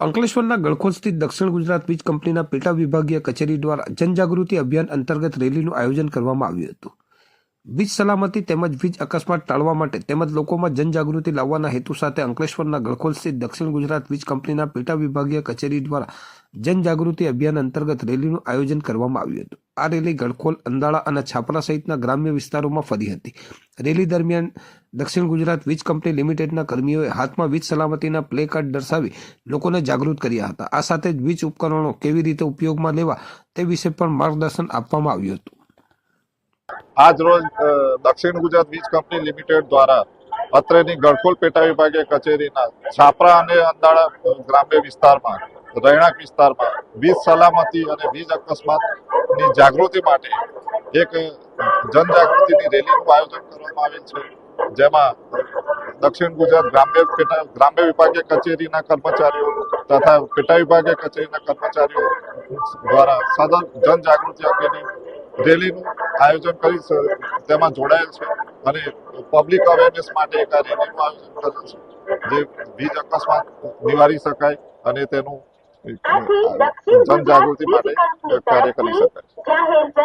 અંકલેશ્વરના ગળખોલ સ્થિત દક્ષિણ ગુજરાત વીજ કંપનીના પેટા વિભાગીય કચેરી દ્વારા જનજાગૃતિ અભિયાન અંતર્ગત રેલીનું આયોજન કરવામાં આવ્યું હતું. વીજ સલામતી તેમજ વીજ અકસ્માત ટાળવા માટે તેમજ લોકોમાં જનજાગૃતિ લાવવાના હેતુ સાથે અંકલેશ્વરના ગળખોલ સ્થિત દક્ષિણ ગુજરાત વીજ કંપનીના પેટા વિભાગીય કચેરી દ્વારા જનજાગૃતિ અભિયાન અંતર્ગત રેલીનું આયોજન કરવામાં આવ્યું હતું. આ રેલી ગળખોલ, અંદાળા અને છાપરા સહિતના ગ્રામ્ય વિસ્તારોમાં ફરી હતી. રેલી દરમિયાન દક્ષિણ ગુજરાત વીજ કંપની લિમિટેડના કર્મીઓએ હાથમાં વીજ સલામતીના પ્લે કાર્ડ દર્શાવી લોકોને જાગૃત કર્યા હતા. આ સાથે જ વીજ ઉપકરણો કેવી રીતે ઉપયોગમાં લેવા તે વિશે પણ માર્ગદર્શન આપવામાં આવ્યું હતું. આજ રોજ દક્ષિણ ગુજરાત વીજ કંપની લિમિટેડ દ્વારા અત્રેની ગળખોલ પેટા વિભાગે કચેરીના છાપરા અને અંદાળા ગ્રામ્ય વિસ્તારમાં, રહેણાંક વિસ્તારમાં વીજ સલામતી અને વીજ અકસ્માતની જાગૃતિ માટે એક જનજાગૃતિની રેલીનું આયોજન કરવામાં આવેલ છે, જેમાં દક્ષિણ ગુજરાત ગ્રામ્ય પેટા, ગ્રામ્ય વિભાગીય કચેરીના કર્મચારીઓ તથા પેટા વિભાગીય કચેરીના કર્મચારીઓ દ્વારા સદન જનજાગૃતિ અંગેની રેલીનું આયોજન કરી તેમાં જોડાયેલ છે. અને પબ્લિક અવેરનેસ માટે એક આ રેલીનું આયોજન કરેલ છે. જે વીજ અકસ્માત નિવારી શકાય અને તેનું જનજાગૃતિ માટે કાર્ય કરી શકાય